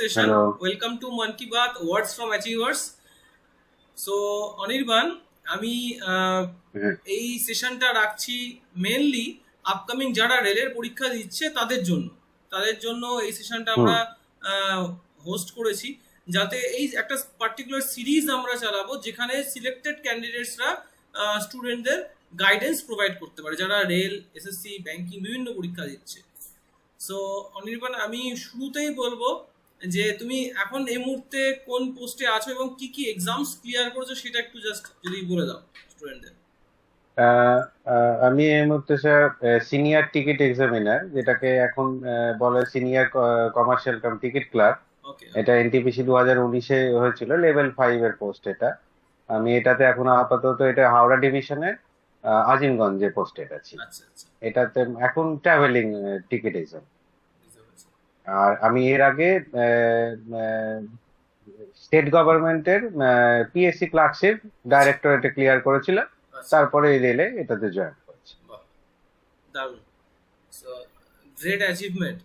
session. Hello. Welcome to Monkey Ki Baat Words from Achievers. So, Anirban আমি। এই সেশনটা রাখছি mainly upcoming যারা রেলের পরীক্ষা দিচ্ছে তাদের জন্য তাদের জন্য এই সেশনটা আমরা হোস্ট করেছি যাতে এই একটা পার্টিকুলার সিরিজ আমরা চালাবো যেখানে সিলেক্টেড ক্যান্ডিডেটসরা স্টুডেন্টদের গাইডেন্স প্রোভাইড করতে পারে যারা রেল এসএসসি ব্যাংকিং বিভিন্ন পরীক্ষা দিচ্ছে সো অনির্বাণ আমি শুরুতেই বলব যে তুমি এখন এই মুহূর্তে কোন পোস্টে আছো এবং কি কি এক্সামস ক্লিয়ার করেছ সেটা একটু জাস্ট যদি বলে দাও স্টুডেন্টদের আমি এই মুহূর্তে স্যার সিনিয়র টিকিট এক্সামিনার যেটাকে এখন বলে senior commercial cum ticket clerk এটা এনটিপিসি দু হাজার উনিশে হয়েছিল লেভেল ফাইভ এর পোস্ট এটা। আমি এটাতে এখন আপাতত এটা হাওড়া ডিভিশনের আজিমগঞ্জে পোস্টেড আছি। আচ্ছা আচ্ছা। এটাতে এখন ট্রাভেলিং টিকিট এক্সাম আর আমি এর আগে স্টেট গভর্নমেন্টের পিএসসি ক্লার্কশিপ ডাইরেক্টরেটে ক্লিয়ার করেছিলাম। আচ্ছা। তারপরে এই রেলে এটাতে জয়েন করেছি। দারুণ। গ্রেট অ্যাচিভমেন্ট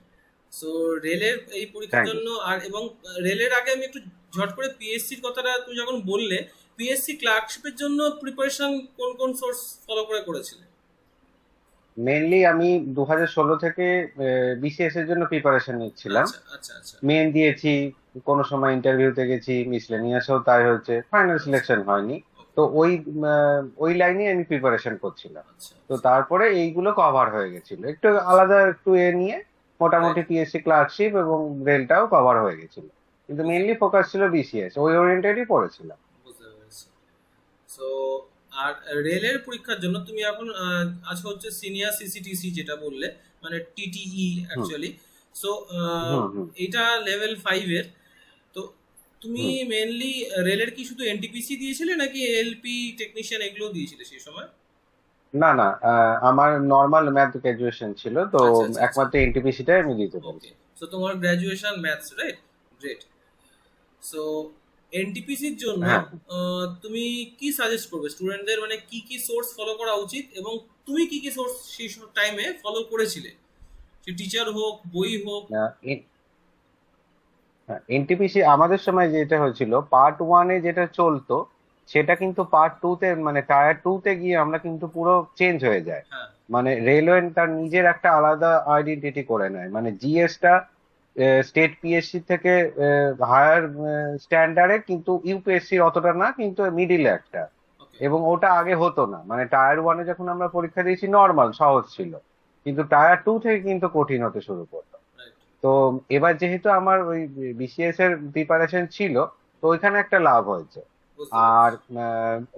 সো রেলের এই পরীক্ষার জন্য আর এবং রেলের আগে আমি একটু ঝট করে পিএসসির কথাটা তুমি যখন বললে পিএসসি ক্লার্কশিপের জন্য প্রিপারেশন কোন কোন সোর্স ফলো করে করেছিলে? মেনলি আমি দু হাজার ষোলো থেকে বিসিএস এর জন্য প্রিপারেশন নিচ্ছিলাম। আচ্ছা আচ্ছা আচ্ছা। মেন দিয়েছি কোনো সময় ইন্টারভিউতে গেছি মিসলেনিয়াসেও তাই হয়েছে ফাইনাল সিলেকশন হয়নি। তো ওই ওই লাইনে আমি প্রিপারেশন করছিলাম। আচ্ছা তো তারপরে এইগুলো কভার হয়ে গেছিল। একটু আলাদা একটু এ নিয়ে মোটামুটি পিএসসি ক্লার্কশিপ এবং রেলটাও কভার হয়ে গেছিল। কিন্তু মেনলি ফোকাস ছিল বিসিএস ওই ওরিয়েন্টেডই পড়েছিলাম। বুঝতে পেরেছি। সো আর রেলের পরীক্ষার জন্য তুমি এখন আছো হচ্ছে সিনিয়র সিসিটিসি যেটা বললে মানে টিটিই অ্যাকচুয়ালি সো। এটা লেভেল ফাইভ এর। তো তুমি মেনলি রেলের কি শুধু এনটিপিসি দিয়েছিলে নাকি এলপি টেকনিশিয়ান এগুলো দিয়েছিলে সেই সময়? না না আমার নর্মাল ম্যাথ গ্রাজুয়েশন ছিল তো আচ্ছা, আচ্ছা, আচ্ছা। একমাত্র এনটিপিসিটাই আমি দিতে পারি সো তোমার graduation maths right great so এনটিপিসির জন্য হ্যাঁ। তুমি কি সাজেস্ট করবে? স্টুডেন্টদের মানে কি কি সোর্স ফলো করা উচিত এবং তুমি কি কি সোর্স সেই টাইমে ফলো করেছিলে? সে টিচার হোক বই হোক। এনটিপিসি আমাদের সময় যেটা হয়েছিল পার্ট ওয়ানে যেটা চলতো সেটা কিন্তু পার্ট টু তে মানে টায়ার টু তে গিয়ে আমরা কিন্তু পুরো চেঞ্জ হয়ে যায়। হ্যাঁ। মানে রেলওয়ে তার নিজের একটা আলাদা আইডেন্টিটি করে নেয়। মানে জিএসটা স্টেট পিএসসি থেকে হায়ার স্ট্যান্ডার্ডে কিন্তু ইউপিএসসি অতটা না কিন্তু মিডিলে একটা। এবং ওটা আগে হতো না। মানে টায়ার ওয়ানে যখন আমরা পরীক্ষা দিয়েছি নর্মাল সহজ ছিল। কিন্তু টায়ার টু থেকে কিন্তু কঠিন হতে শুরু করতো তো এবার যেহেতু আমার ওই বিসিএস এর প্রিপারেশন ছিল তো ওইখানে একটা লাভ হয়েছে। আর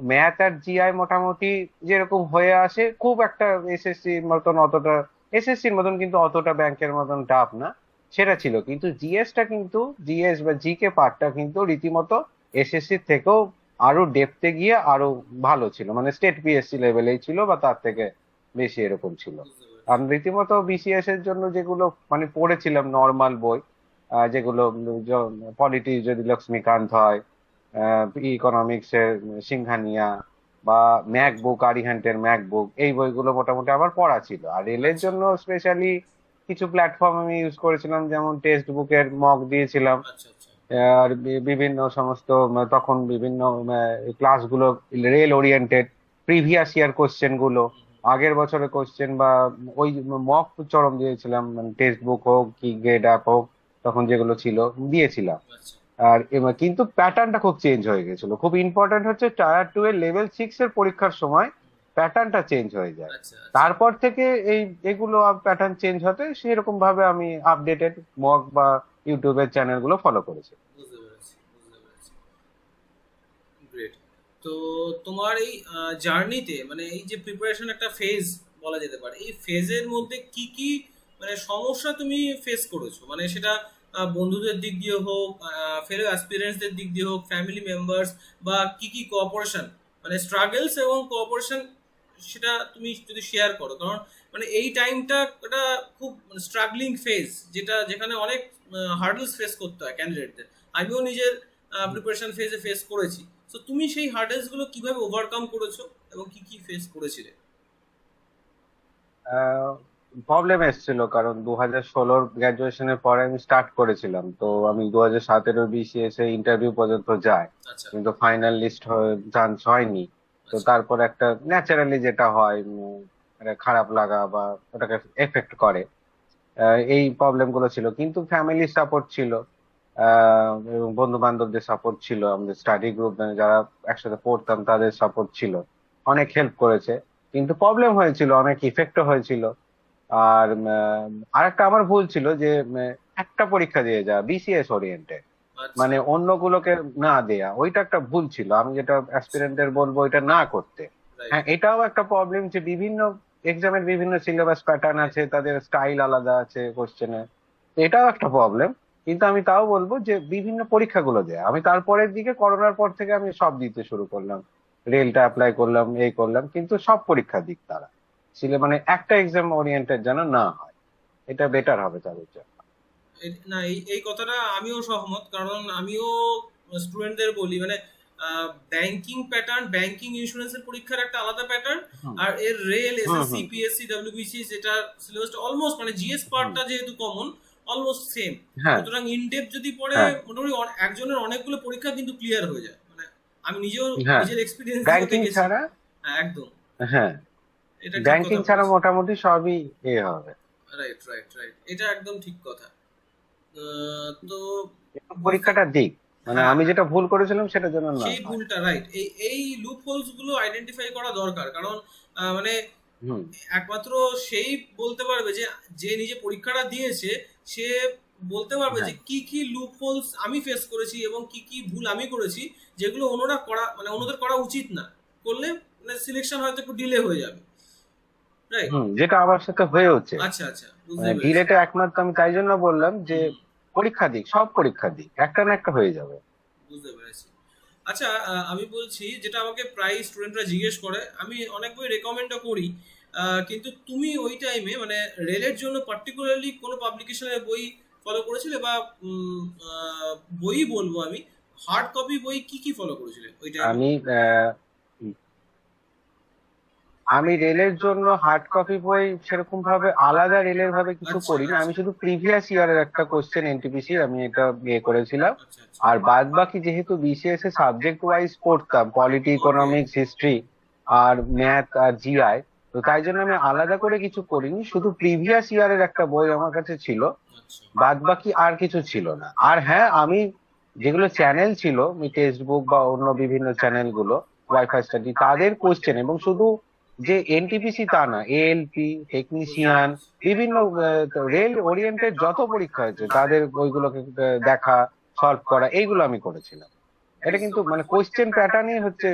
ম্যাথ আর জিআই মোটামুটি যেরকম হয়ে আসে খুব একটা এসএসসির মতন অতটা এসএসসির মতন কিন্তু অতটা ব্যাংকের মতন টাফ না। সেটা ছিল। কিন্তু জিএসটা কিন্তু জিএস বা জিকে পার্টটা কিন্তু রীতিমতো এসএসসির থেকেও আরও ডেপতে গিয়ে আরও ভালো ছিল। মানে স্টেট পিএসসি লেভেলেই ছিল বা তার থেকে বেশি এরকম ছিল। আমি রীতিমতো বিসিএস এর জন্য যেগুলো মানে পড়েছিলাম নর্মাল বই যেগুলো পলিটি যদি লক্ষ্মীকান্ত হয় ইকোনমিক্স এর সিংহানিয়া বা ম্যাকবুক আরিহান্টের ম্যাকবুক এই বইগুলো মোটামুটি আমার পড়া ছিল। আর রেলের জন্য স্পেশালি কিছু প্ল্যাটফর্ম আমি ইউজ করেছিলাম যেমন টেক্সট বুকের মক দিয়েছিলাম। আচ্ছা আচ্ছা। আর বিভিন্ন সমস্ত তখন বিভিন্ন ক্লাসগুলো রেল ওরিয়েন্টেড প্রিভিয়াস ইয়ার কোশ্চেনগুলো। আগের বছরের কোশ্চেন বা ওই মক চরম দিয়েছিলাম মানে টেক্সট বুক হোক কি গ্রেড আপ হোক তখন যেগুলো ছিল দিয়েছিলাম। আচ্ছা। আর কিন্তু প্যাটার্নটা খুব চেঞ্জ হয়ে গেছিল। খুব ইম্পর্টেন্ট হচ্ছে টায়ার টু এর লেভেল সিক্স এর পরীক্ষার সময় প্যাটার্নটা চেঞ্জ হয়ে যায়। আচ্ছা আচ্ছা। তারপর থেকে এই এগুলো প্যাটার্ন চেঞ্জ হতে সেরকম ভাবে আমি আপডেটেড মক বা ইউটিউবের চ্যানেলগুলো ফলো করেছি। তো তোমার এই জার্নিতে মানে এই যে প্রিপারেশন একটা ফেজ বলা যেতে পারে এই ফেজের মধ্যে কি কি মানে সমস্যা তুমি ফেস করেছ? মানে সেটা বন্ধুদের দিক দিয়ে হোক ফেলো অ্যাসপিরেন্টসদের দিক দিয়ে হোক ফ্যামিলি মেম্বার্স বা কি কি কোঅপারেশন মানে স্ট্রাগলস এবং কোঅপারেশন সেটা তুমি যদি শেয়ার করো কারণ মানে এই টাইমটা একটা খুব স্ট্রাগলিং ফেজ যেটা যেখানে অনেক হার্ডলস ফেস করতে হয় ক্যান্ডিডেটদের আমিও নিজের প্রিপারেশন ফেজে ফেস করেছি। তো তুমি সেই হার্ডলসগুলো কীভাবে ওভারকাম করেছ এবং কি কি ফেস করেছিলে? প্রবলেম এসেছিল কারণ দু হাজার ষোলোর গ্রাজুয়েশনের পরে আমি স্টার্ট করেছিলাম। তো আমি দু হাজার সতেরো বিসিএস এ ইন্টারভিউ পর্যন্ত যাই আচ্ছা। কিন্তু ফাইনাল লিস্ট চান্স হয়নি। তো তারপর একটা ন্যাচারালি যেটা হয় একটা খারাপ লাগা বা ওটাকে এফেক্ট করে। এই প্রবলেমগুলো ছিল। কিন্তু ফ্যামিলি সাপোর্ট ছিল। এবং বন্ধু বান্ধবদের সাপোর্ট ছিল। আমাদের স্টাডি গ্রুপ যারা একসাথে পড়তাম তাদের সাপোর্ট ছিল। অনেক হেল্প করেছে। কিন্তু প্রবলেম হয়েছিল, অনেক ইফেক্টও হয়েছিল। আর আরেকটা আমার ভুল ছিল যে একটা পরীক্ষা দিয়ে যা বিসিএস ওরিয়েন্টেড আচ্ছা। মানে অন্যগুলোকে না দেয়া। ওইটা একটা ভুল ছিল। আমি যেটা অ্যাসপিরেন্টের বলব এটা না করতে। হ্যাঁ এটাও একটা প্রবলেম যে বিভিন্ন এক্সামের বিভিন্ন সিলেবাস প্যাটার্ন আছে তাদের স্টাইল আলাদা আছে কোশ্চেনে এটাও একটা প্রবলেম কিন্তু আমি তাও বলব যে বিভিন্ন পরীক্ষাগুলো দেয়া। আমি তারপরের দিকে করোনার পর থেকে আমি সব দিতে শুরু করলাম। রেলটা অ্যাপ্লাই করলাম এই করলাম। কিন্তু সব পরীক্ষা দিক তারা। ছিল মানে একটা এক্সাম ওরিয়েন্টেড যেন না হয়। এটা বেটার হবে তাদের জন্য। না এই এই কথাটা আমিও সহমত কারণ আমিও স্টুডেন্টদের বলি মানে ব্যাংকিং প্যাটার্ন ব্যাংকিং ইন্স্যুরেন্সের পরীক্ষার একটা আলাদা প্যাটার্ন আর এর রেল এসএসসি। পিএসসি ডব্লিউবিসি যেটা সিলেবাসটা অলমোস্ট মানে জিএস পার্টটা যেহেতু কমন অলমোস্ট সেম হ্যাঁ। সুতরাং ইনডেপ যদি পড়ে হ্যাঁ। মোটামুটি একজনের অনেকগুলো পরীক্ষা কিন্তু ক্লিয়ার হয়ে যায়। মানে আমি নিজেও হ্যাঁ। নিজের এক্সপিরিয়েন্স ব্যাংকিং ছাড়া? একদম। হ্যাঁ। এটা ব্যাংকিং ছাড়া মোটামুটি সবই এ হবে। রাইট রাইট রাইট এটা একদম ঠিক কথা। তো পরীক্ষাটা দিক। মানে হ্যাঁ। আমি যেটা ভুল করেছিলাম সেটার জন্য না। সেই ভুলটা রাইট এই এই লুপ হোলসগুলো আইডেন্টিফাই করা দরকার। কারণ মানে একমাত্র সেই বলতে পারবে যে যে নিজে পরীক্ষাটা দিয়েছে সে বলতে পারবে যে হ্যাঁ। কি কি লুপ হোলস আমি ফেস করেছি এবং কি কি ভুল আমি করেছি যেগুলো অন্যরা করা মানে অন্যদের করা উচিত না। করলে মানে সিলেকশন হয়তো একটু ডিলে হয়ে যাবে। যেটা আমার সাথে হয়ে হচ্ছে আচ্ছা আচ্ছা বুঝতে মানে ডিলেটা একমাত্র আমি তাই জন্য বললাম যে পরীক্ষা দিক সব পরীক্ষা দিক একটা না একটা হয়ে যাবে। বুঝতে পেরেছি। আচ্ছা আমি বলছি যেটা আমাকে প্রায় স্টুডেন্টরা জিজ্ঞেস করে আমি অনেক বই রেকমেন্ডও করি কিন্তু তুমি ওই টাইমে মানে রেলের জন্য পার্টিকুলারলি কোনো পাবলিকেশনের বই ফলো করেছিলে বা বই বলব আমি হার্ড কপি বই কি কি ফলো করেছিলে ওই টাইমে আমি আমি রেলের জন্য হার্ড কপি বই সেরকম ভাবে আলাদা রেলের ভাবে কিছু আচ্ছা, করি না আমি শুধু প্রিভিয়াস ইয়ারের একটা কোশ্চেন এনটিপিসি আমি এটা ইয়ে করেছিলাম। আচ্ছা আচ্ছা আর বাদ বাকি যেহেতু বিসিএস এ সাবজেক্ট ওয়াইজ পড়তাম পলিটি ইকোনমিক্স হিস্ট্রি আর ম্যাথ আর জিআই তো তাই জন্য আমি আলাদা করে কিছু করিনি। শুধু প্রিভিয়াস ইয়ারের একটা বই আমার কাছে ছিল। আচ্ছা। বাদ বাকি আর কিছু ছিল না। আর হ্যাঁ আমি যেগুলো চ্যানেল ছিল টেক্সট বুক বা অন্য বিভিন্ন চ্যানেলগুলো ওয়াইফাই স্টাডি তাদের কোশ্চেন এবং শুধু যে এনটিপিসি তা না এএলপি টেকনিশিয়ান বিভিন্ন রেল ওরিয়েন্টেড যত পরীক্ষা হয়েছে তাদের ওইগুলোকে দেখা সলভ করা এইগুলো আমি করেছিলাম। এটা কিন্তু মানে কোয়েশ্চেন প্যাটার্নই হচ্ছে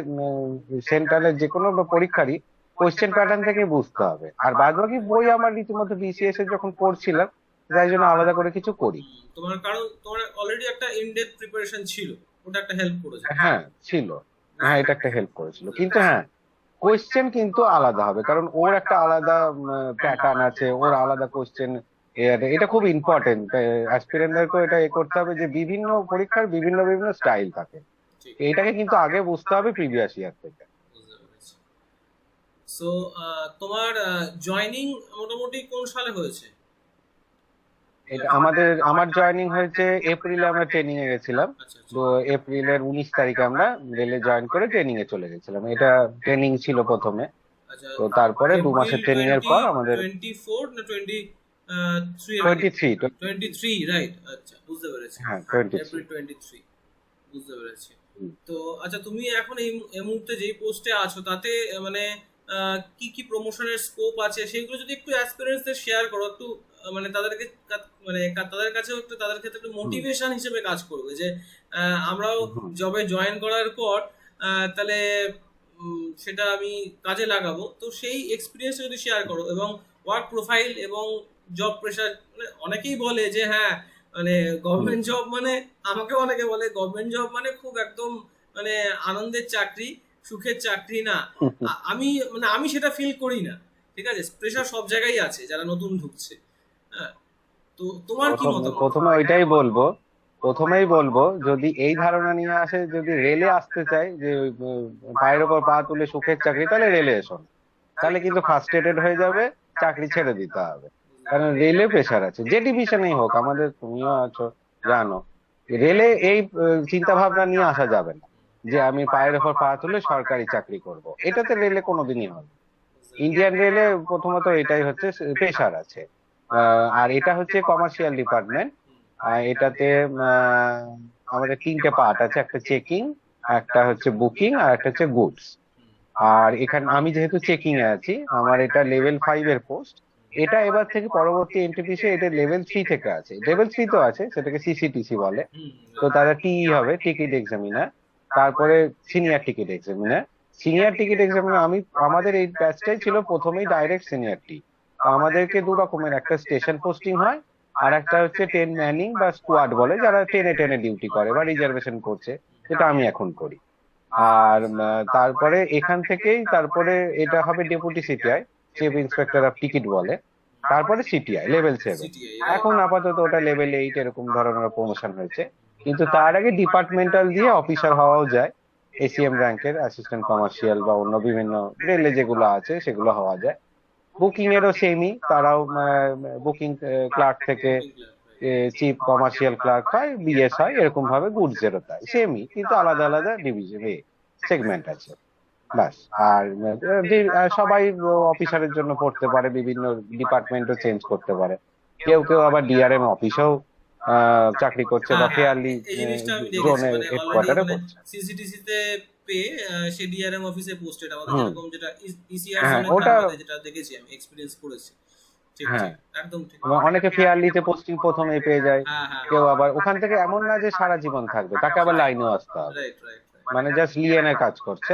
সেন্ট্রালের যে কোনো পরীক্ষারই কোশ্চেন প্যাটার্ন থেকে বুঝতে হবে। আর বাদ বাকি বই আমার রীতিমতো বিসিএস এর যখন পড়ছিলাম তাই জন্য আলাদা করে কিছু করি। তোমার কারণ তোমার অলরেডি একটা ইনডেপ প্রিপারেশন ছিল ওটা একটা হেল্প করেছে। হ্যাঁ ছিল। হ্যাঁ এটা একটা হেল্প করেছিল। কিন্তু হ্যাঁ কোশ্চেন কিন্তু আলাদা হবে কারণ ওর একটা আলাদা প্যাটার্ন আছে ওর আলাদা কোয়েশ্চেন এটা খুব ইম্পর্টেন্ট অ্যাসপিরেন্টদেরকেও এটা এ করতে হবে যে বিভিন্ন পরীক্ষার বিভিন্ন বিভিন্ন স্টাইল থাকে। এটাকে কিন্তু আগে বুঝতে হবে প্রিভিয়াস ইয়ার থেকে। সো তোমার জয়নিং মোটামুটি কোন সালে হয়েছে? এটা আমাদের আমার জয়েনিং হয়েছে এপ্রিলে আমরা ট্রেনিং এ গেছিলাম। আচ্ছা আচ্ছা। তো এপ্রিলের উনিশ তারিখে আমরা রেলে জয়েন করে ট্রেনিং এ চলে গেছিলাম। এটা ট্রেনিং ছিল প্রথমে। আচ্ছা তো তারপরে দু মাসের ট্রেনিং এর পর আমাদের টোয়েন্টি ফোর না twenty three twenty three twenty three right আচ্ছা বুঝতে পেরেছি। হ্যাঁ বুঝতে পেরেছি। তো আচ্ছা তুমি এখন এই মুহূর্তে যেই পোস্টে আছো তাতে মানে কি কি প্রমোশনের স্কোপ আছে সেগুলো যদি একটু অ্যাসপিরেন্সদের শেয়ার করো একটু মানে তাদেরকে মানে তাদের কাছেও একটু তাদের ক্ষেত্রে একটু মোটিভেশন হিসেবে কাজ করবে যে আমরাও জবে জয়েন করার পর তাহলে সেটা আমি কাজে লাগাবো। তো সেই এক্সপিরিয়েন্স যদি শেয়ার করো এবং ওয়ার্ক প্রোফাইল এবং জব প্রেশার মানে অনেকেই বলে যে হ্যাঁ মানে গভর্নমেন্ট জব মানে আমাকে অনেকে বলে গভর্নমেন্ট জব মানে খুব একদম মানে আনন্দের চাকরি। সুখের চাকরি না। আমি মানে আমি সেটা ফিল করি না ঠিক আছে? প্রেশার সব জায়গায় আছে যারা নতুন ঢুকছে। হ্যাঁ? তো তোমার কি প্রথম- মতামত? প্রথমে ওইটাই বলব প্রথমেই বলব যদি এই ধারণা নিয়ে আসে যদি রেলে আসতে চাই যে পায়ের ওপর পা তুলে সুখের চাকরি তাহলে রেলে এসো। তাহলে কিন্তু ফার্স্ট্রেটেড হয়ে যাবে চাকরি ছেড়ে দিতে হবে। কারণ রেলে প্রেশার আছে যে ডিভিশনেই হোক আমাদের তুমিও আছো জানো। রেলে এই চিন্তা ভাবনা নিয়ে আসা যাবে না। যে আমি পায়ের ওপর পা তুলে সরকারি চাকরি করব। এটাতে রেলে কোনোদিনই না। ইন্ডিয়ান রেলে প্রথমত এটাই হচ্ছে প্রেশার আছে। আর এটা হচ্ছে কমার্শিয়াল ডিপার্টমেন্ট এটাতে আমাদের তিনটে পার্ট আছে, একটা চেকিং একটা হচ্ছে বুকিং আর একটা হচ্ছে গুডস আর এখানে আমি যেহেতু চেকিং এ আছি, আমার এটা লেভেল ফাইভ এর পোস্ট এটা এবার থেকে পরবর্তী এনটিপিসি এটা লেভেল থ্রি থেকে আছে। লেভেল থ্রি তো আছে, সেটাকে সিসিটিসি বলে। তো তারা টিই হবে টিকিট এক্সামিনার তারপরে senior ticket examiner senior ticket examiner আমি আমাদের এই ব্যাচটাই ছিল প্রথমেই ডাইরেক্ট সিনিয়র টি আমাদেরকে দু রকমের একটা স্টেশন পোস্টিং হয় আর একটা হচ্ছে টেন ম্যানিং বা স্কোয়াড বলে যারা টেনে টেনে ডিউটি করে বা রিজার্ভেশন করছে যেটা আমি এখন করি। আর তারপরে এখান থেকেই তারপরে এটা হবে deputy CTI chief inspector of ticket বলে। তারপরে সিটিআই লেভেল সেভেন এখন আপাতত ওটা লেভেল এইট এরকম ধরনের প্রমোশন হয়েছে। কিন্তু তার আগে ডিপার্টমেন্টাল দিয়ে অফিসার হওয়াও যায় এসিএম র্যাঙ্কের অ্যাসিস্ট্যান্ট কমার্শিয়াল বা অন্য বিভিন্ন রেলে যেগুলো আছে সেগুলো হওয়া যায়। বুকিং এরও সেমই তারাও বুকিং ক্লার্ক থেকে চিফ কমার্শিয়াল ক্লার্ক হয় বিএস হয় এরকম ভাবে গুডস এরও তাই সেমই কিন্তু আলাদা আলাদা ডিভিশন সেগমেন্ট আছে। বাস আর সবাই অফিসারের জন্য পড়তে পারে, বিভিন্ন ডিপার্টমেন্টও চেঞ্জ করতে পারে। কেউ কেউ আবার ডিআরএম অফিসেও চাকরি করছে বা ফেয়ারলি হ্যাঁ, দেখেছি জোনের মানে হেডকোয়ার্টারে করছে সিসিটিসি তে আহ, সে ডিআরএম অফিসে পোস্টেড আমাদের হুম। যেরকম যেটা ইসিআর হ্যাঁ, ওটা- যেটা দেখেছি আমি এক্সপেরিয়েন্স করেছি। হ্যাঁ। অনেকে ফেয়ারলিতে পোস্টিং প্রথমেই পেয়ে যায়। কেউ আবার ওখান থেকে এমন না যে সারা জীবন থাকবে তাকে আবার লাইনেও আসতে হবে। মানে জাস্ট লিয়েনে কাজ করছে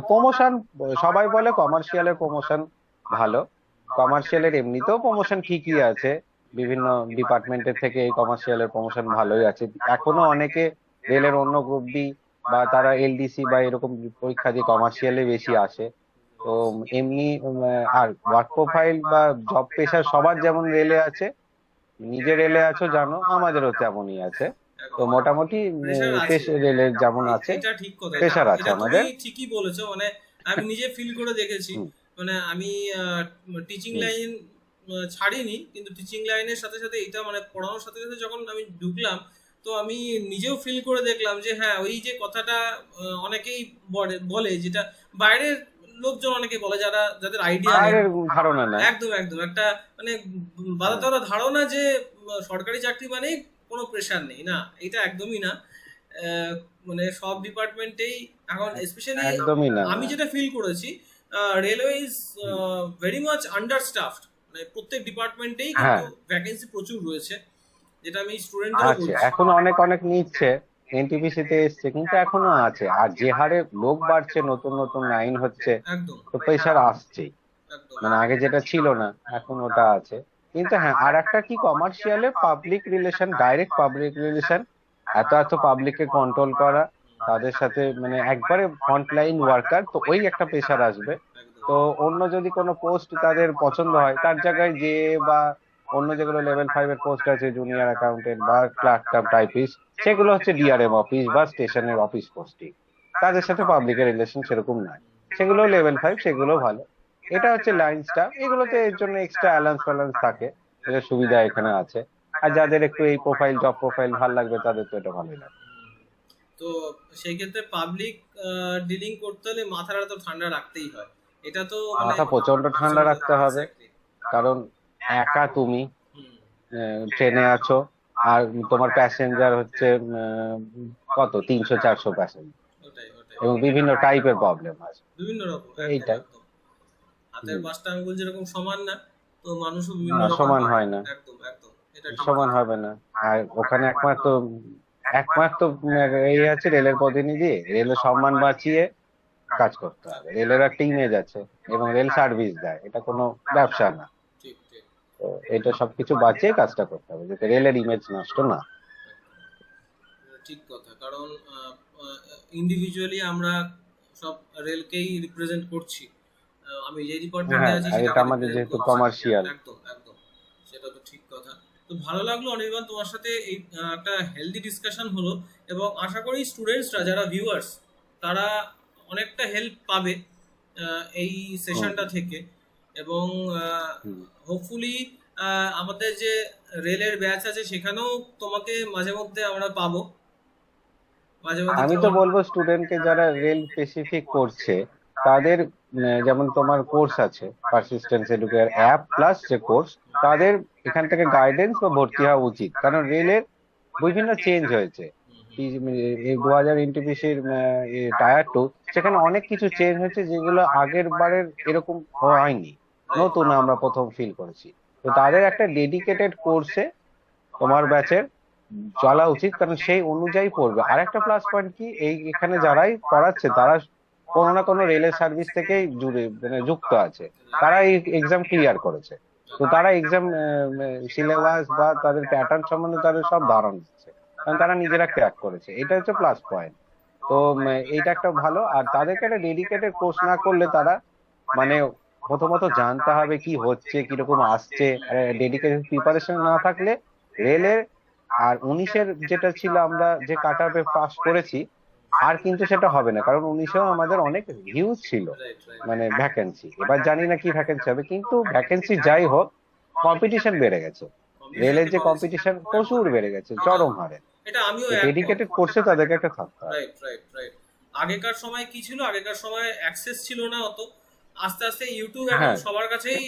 প্রমোশন সবাই বলে কমার্শিয়ালের প্রমোশন ভালো। কমার্শিয়ালের এমনিতেও প্রমোশন ঠিকই আছে। বিভিন্ন ডিপার্টমেন্টের থেকে এই কমার্শিয়ালের প্রমোশন ভালোই আছে। এখনও অনেকে রেলের অন্য গ্রুপ ডি বা তারা এলডিসি বা এরকম পরীক্ষা দিয়ে কমার্শিয়ালে বেশি আসে। তো এমনি আর ওয়ার্ক প্রোফাইল বা জব পেশার সবার যেমন রেলে আছে নিজে রেলে আছো জানো আমাদেরও তেমনই আছে। তো মোটামুটি। রেলের যেমন আছে pressure আছে আমাদের। ঠিকই বলেছ মানে আমি নিজে ফিল করে দেখেছি। মানে আমি টিচিং লাইন ছাড়িনি কিন্তু টিচিং লাইনের সাথে সাথে এটা মানে পড়ানোর সাথে সাথে যখন আমি ঢুকলাম তো আমি নিজেও ফিল করে দেখলাম যে হ্যাঁ ওই যে কথাটা অনেকেই বলে যেটা বাইরের লোকজন অনেকে বলে যারা যাদের আইডিয়া ধারণা একদম একদম। একটা মানে বাধা ধারণা যে সরকারি চাকরি মানে কোনো প্রেশার নেই। না এটা একদমই না। মানে সব ডিপার্টমেন্টেই এখন স্পেশালি আমি যেটা ফিল করেছি railway is very much understaffed মানে প্রত্যেক ডিপার্টমেন্টেই হ্যাঁ। কিন্তু ভ্যাকেন্সি প্রচুর রয়েছে যেটা আমি স্টুডেন্টদের এখন অনেক অনেক নিচ্ছে এনটিপিসি তে এসছে কিন্তু এখনও আছে। আর যে হারে লোক বাড়ছে নতুন নতুন লাইন হচ্ছে তো প্রেশার আসছেই। মানে আগে যেটা ছিল না এখন ওটা আছে। কিন্তু হ্যাঁ আর একটা কি কমার্শিয়ালে public relation direct public relation এত এত পাবলিককে কন্ট্রোল করা তাদের সাথে মানে একবারে ফ্রন্ট লাইন ওয়ার্কার তো ওই একটা প্রেশার আসবে। তো অন্য যদি কোনো পোস্ট তাদের পছন্দ হয়, তার জায়গায় যে বা অন্য যেগুলো লেভেল ফাইভ এর পোস্ট আছে জুনিয়র অ্যাকাউন্টেন্ট বা ক্লার্ক কাম টাইপিস্ট সেগুলো হচ্ছে ডিআরএম অফিস বা স্টেশনের অফিস পোস্টিং তাদের সাথে পাবলিকের রিলেশন সেরকম নাই সেগুলো লেভেল ফাইভ সেগুলো ভালো। এটা হচ্ছে লাইন স্টাফ এগুলোতে এর জন্য এক্সট্রা অ্যালান্স ফ্যালান্স থাকে। এটার সুবিধা এখানে আছে। আর যাদের একটু এই প্রোফাইল জব প্রোফাইল ভালো লাগবে, তাদের তো এটা ভালোই লাগবে তো সেই ক্ষেত্রে পাবলিক ডিলিং করতে হলে মাথাটা তো ঠান্ডা রাখতেই হয়। এটা তো মাথা প্রচণ্ড ঠান্ডা রাখতে হবে কারণ একা তুমি ট্রেনে আছো আর তোমার প্যাসেঞ্জার হচ্ছে কত? তিনশো চারশো প্যাসেঞ্জার এবং বিভিন্ন টাইপের প্রবলেম আছে। বিভিন্ন রকম এইটাই। হাতের। পাঁচটা আঙ্গুল যেরকম সমান না তো মানুষও বিভিন্ন সমান হয়। না। একদম একদম। এটা সমান হবে না। আর ওখানে একমাত্র একমাত্র এই আছে রেলের প্রতিনিধি রেলের সম্মান বাঁচিয়ে কাজ করতে হবে। রেলের একটা ইমেজ আছে এবং রেল সার্ভিস দেয় এটা কোনো ব্যবসা না। তো এটা সবকিছু বাঁচিয়ে কাজটা করতে হবে যাতে রেলের ইমেজ নষ্ট না ঠিক কথা কারণ ইন্ডিভিজুয়ালি আমরা সব রেলকেই রিপ্রেজেন্ট করছি। আমি যে ডিপার্টমেন্টে হ্যাঁ, আছি সেটা এটা আমাদের যেহেতু commercial। একদম একদম। সেটা তো ঠিক কথা। তো ভালো লাগল অনির্বাণ তোমার সাথে এই একটা হেলদি ডিসকাশন হলো এবং আশা করি স্টুডেন্টসরা যারা ভিউয়ার্স তারা অনেকটা হেল্প পাবে এই সেশনটা থেকে। এবং। হোপফুলি আমাদের যে রেলের ব্যাচ আছে সেখানেও তোমাকে মাঝে মধ্যে আমরা পাবো। আমি তো বলব স্টুডেন্টকে যারা রেল স্পেসিফিক করছে তাদের যেমন তোমার কোর্স আছে পারসিস্টেন্স এডুকেয়ার অ্যাপ প্লাস যে কোর্স তাদের এখান থেকে গাইডেন্স বা ভর্তি হওয়া উচিত। কারণ রেলের বিভিন্ন চেঞ্জ হয়েছে। দু হাজার এনটিপিসির টায়ার টু সেখানে অনেক কিছু চেঞ্জ হয়েছে যেগুলো আগের বারের এরকম হয়নি। নতুন আমরা প্রথম ফিল করেছি। তো তাদের একটা ডেডিকেটেড কোর্সে তোমার ব্যাচের চলা উচিত, কারণ সেই অনুযায়ী পড়বে। আর একটা প্লাস পয়েন্ট কি, এই এখানে যারাই পড়াচ্ছে, তারা কোনো না কোনো রেলের সার্ভিস থেকেই জুড়ে মানে যুক্ত আছে। তারা এই এক্সাম ক্লিয়ার করেছে। তো তারা এক্সাম সিলেবাস বা তাদের প্যাটার্ন সম্বন্ধে তাদের সব ধারণা আছে। কারণ তারা নিজেরা ক্র্যাক করেছে। এটা হচ্ছে প্লাস পয়েন্ট তো এইটা একটা ভালো। আর তাদেরকে একটা ডেডিকেটেড কোর্স না করলে তারা মানে প্রথমত জানতে হবে কি হচ্ছে, কীরকম আসছে। ডেডিকেটেড প্রিপারেশন না থাকলে রেলের, আর উনিশের যেটা ছিল আমরা যে কাট পাস করেছি, আর কিন্তু সেটা হবে না। কারণ উনিশেও আমাদের অনেক হিউজ ছিল. মানে ভ্যাকেন্সি এবার জানি না কি ভ্যাকেন্সি হবে, কিন্তু ভ্যাকেন্সি যাই হোক কম্পিটিশন বেড়ে গেছে। রেলের যে কম্পিটিশন প্রচুর বেড়ে গেছে, চরম হারে। এটা আমিও ডেডিকেটেড কোর্সে তাদেরকে একটা থাকতে রাইট রাইট রাইট আগেকার সময় কি ছিল? আগেকার সময় অ্যাক্সেস ছিল না অত। আস্তে আস্তে ইউটিউব এখন হ্যাঁ। সবার কাছেই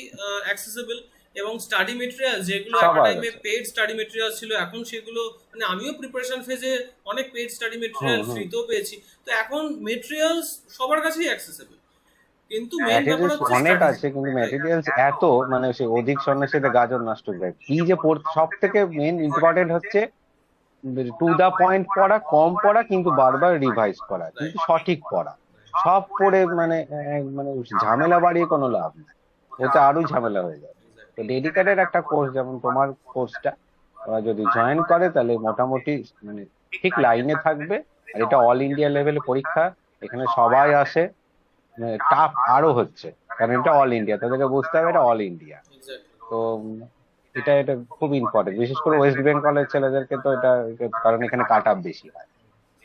অ্যাক্সেসেবল এবং স্টাডি মেটেরিয়াল যেগুলো একটা টাইমে। পেড স্টাডি মেটেরিয়াল ছিল এখন সেগুলো মানে আমিও প্রিপারেশন ফেজে অনেক পেড স্টাডি মেটেরিয়াল। ফ্রিতেও পেয়েছি। তো এখন মেটেরিয়ালস সবার কাছেই অ্যাক্সেসেবল কিন্তু অনেক আছে কিন্তু ম্যাটেরিয়ালস এত মানে সে অধিক সন্ন্যাসীতে গাজর নষ্ট কি যে সব থেকে মেন ইম্পর্টেন্ট হচ্ছে টু দা পয়েন্ট পড়া কম পড়া কিন্তু বারবার রিভাইজ করা কিন্তু সঠিক পড়া। সব পড়ে মানে মানে ঝামেলা বাড়িয়ে কোনো লাভ নেই। ওতে আরও ঝামেলা হয়ে যাবে। তো ডেডিকেটেড একটা কোর্স যেমন তোমার কোর্সটা ওরা যদি জয়েন করে তাহলে মোটামুটি মানে ঠিক লাইনে থাকবে। আর এটা অল ইন্ডিয়া লেভেলে পরীক্ষা এখানে সবাই আসে। টাফ আরও হচ্ছে কারণ এটা অল ইন্ডিয়া তাদেরকে বুঝতে হবে এটা অল ইন্ডিয়া তো এটা এটা খুব ইম্পর্টেন্ট বিশেষ করে ওয়েস্ট বেঙ্গলের ছেলেদেরকে তো এটা, কারণ এখানে কাট আপ বেশি হয়।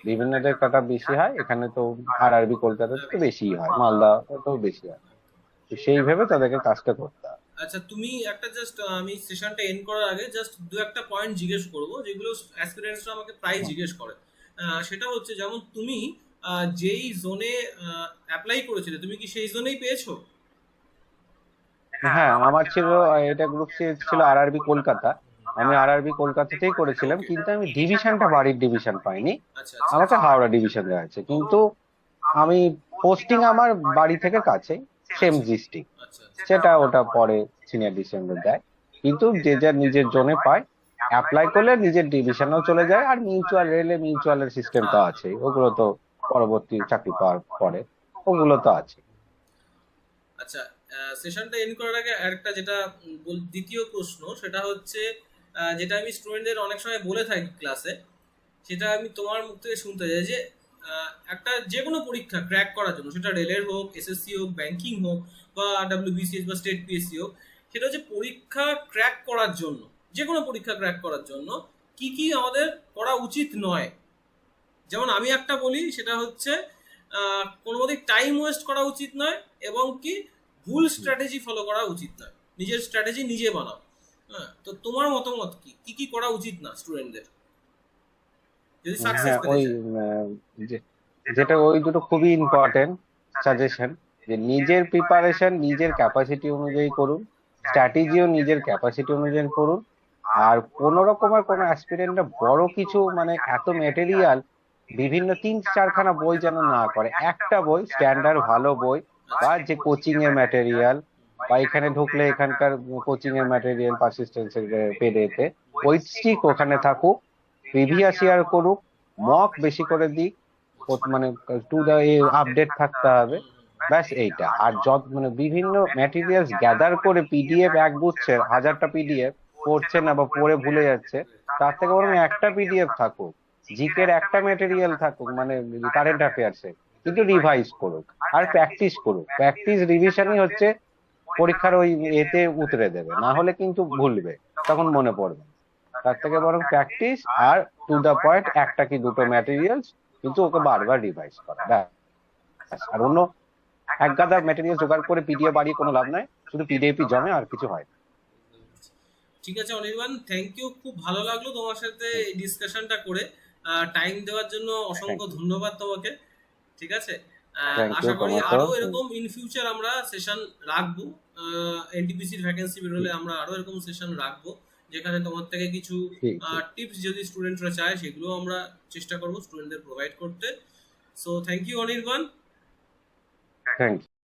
বিভিন্নদের কাট আপ বেশি হয়, এখানে তো আর আরবি কলকাতাতে তো বেশি হয় মালদা তো বেশি হয়। তো সেইভাবে তাদেরকে কাজটা করতে হবে আচ্ছা তুমি একটা জাস্ট আমি সেশনটা এন্ড করার আগে জাস্ট দু একটা পয়েন্ট জিজ্ঞেস করব, যেগুলো অ্যাসপিরেন্টসরা আমাকে প্রায় জিজ্ঞেস করে। সেটা হচ্ছে, যেমন তুমি যেই জোনে অ্যাপ্লাই করেছিলে, তুমি কি সেই জোনেই পেয়েছ? হ্যাঁ আমার ছিল এটা গ্রুপ সি ছিল আর আরবি কলকাতা। আমি আর আরবি কলকাতাতেই করেছিলাম কিন্তু আমি ডিভিশনটা বাড়ির ডিভিশন পাইনি। আচ্ছা আচ্ছা। আমাকে হাওড়া ডিভিশন দেওয়া আছে কিন্তু আমি পোস্টিং আমার বাড়ি থেকে কাছে সেম ডিস্ট্রিক্ট আচ্ছা সেটা ওটা পরে সিনিয়র ডিসেম্বর দেয়। কিন্তু যে যার নিজের জোনে পায় অ্যাপ্লাই করলে নিজের ডিভিশনেও চলে যায় আর মিউচুয়াল রেলে মিউচুয়ালের সিস্টেম তো আছে ওগুলো তো পরবর্তী চাকরি পাওয়ার পরে ওগুলো তো আছে আচ্ছা সেশনটা এন্ড করার আগে আরেকটা যেটা দ্বিতীয় প্রশ্ন সেটা হচ্ছে যেটা আমি স্টুডেন্টদের অনেক সময় বলে থাকি ক্লাসে সেটা আমি তোমার মুখ থেকে শুনতে চাই যে একটা যে কোনো পরীক্ষা ক্র্যাক করার জন্য সেটা রেলের হোক এসএসসি হোক ব্যাংকিং হোক বা ডাব্লিউবিসিএস বা স্টেট পিএসসি হোক সেটা হচ্ছে পরীক্ষা ক্র্যাক করার জন্য যে কোনো পরীক্ষা ক্র্যাক করার জন্য কি কি আমাদের করা উচিত নয়। যেমন আমি একটা বলি সেটা হচ্ছে আহ, কোনো মতে টাইম ওয়েস্ট করা উচিত নয় এবং কি ভুল স্ট্র্যাটেজি ফলো করা উচিত নয়। নিজের স্ট্র্যাটেজি নিজে বানাও। হ্যাঁ তো তোমার মতামত কি? কি কি করা উচিত না স্টুডেন্টদের যদি সাকসেস হ্যাঁ পেতে ওই যেটা ওই দুটো খুবই ইম্পর্টেন্ট সাজেশন যে নিজের প্রিপারেশন নিজের ক্যাপাসিটি অনুযায়ী করুন স্ট্র্যাটেজিও নিজের ক্যাপাসিটি অনুযায়ী করুন আর কোন রকমের কোনো অ্যাসপিরেন্টরা বড় কিছু মানে এত মেটেরিয়াল বিভিন্ন তিন চারখানা বই যেন না করে একটা বই স্ট্যান্ডার্ড ভালো বই বা যে কোচিং এর ম্যাটেরিয়াল বা এখানে ঢুকলে এখানকার কোচিং এর ম্যাটেরিয়াল পারসিস্টেন্সের পেডেতে ওই স্টিক ওখানে থাকুক প্রিভিয়াস ইয়ার করুক মক বেশি করে দিক মানে টু দা আপডেট থাকতে হবে, ব্যাস এইটা। আর যত মানে বিভিন্ন ম্যাটেরিয়ালস গ্যাদার করে পিডিএফ এক গুচ্ছে হাজারটা পিডিএফ পড়ছে না বা পড়ে ভুলে যাচ্ছে, তার থেকে বরং একটা পিডিএফ থাকুক, জিকের একটা ম্যাটেরিয়াল থাকুক মানে কারেন্ট অ্যাফেয়ার্সে কিন্তু রিভাইজ করুক আর প্র্যাকটিস করুক। প্র্যাকটিস রিভিশনই হচ্ছে পরীক্ষার ওই এতে উতরে দেবে না হলে কিন্তু ভুলবে তখন মনে পড়বে। তার থেকে বরং প্র্যাকটিস আর টু দা পয়েন্ট একটা কি দুটো ম্যাটেরিয়ালস কিন্তু ওকে বারবার রিভাইজ করা ব্যাস। আর অন্য এক গাদা ম্যাটেরিয়াল জোগাড় করে পিডিএফ বাড়িয়ে কোনো লাভ নাই শুধু পিডিএফই জমে আর কিছু হয় না। ঠিক আছে অনির্বাণ থ্যাংক ইউ খুব ভালো লাগল তোমার সাথে এই ডিসকাশনটা করে। টাইম দেওয়ার জন্য অসংখ্য ধন্যবাদ তোমাকে। ঠিক আছে? আশা করি আরও এরকম ইন ফিউচার আমরা সেশন রাখব। এনটিপিসির ভ্যাকেন্সি বেরোলে আমরা আরও এরকম সেশন রাখব যেখানে তোমার থেকে কিছু টিপস যদি স্টুডেন্টরা চায় সেগুলো আমরা চেষ্টা করব স্টুডেন্টদের প্রোভাইড করতে। So thank you Anirban. Thank you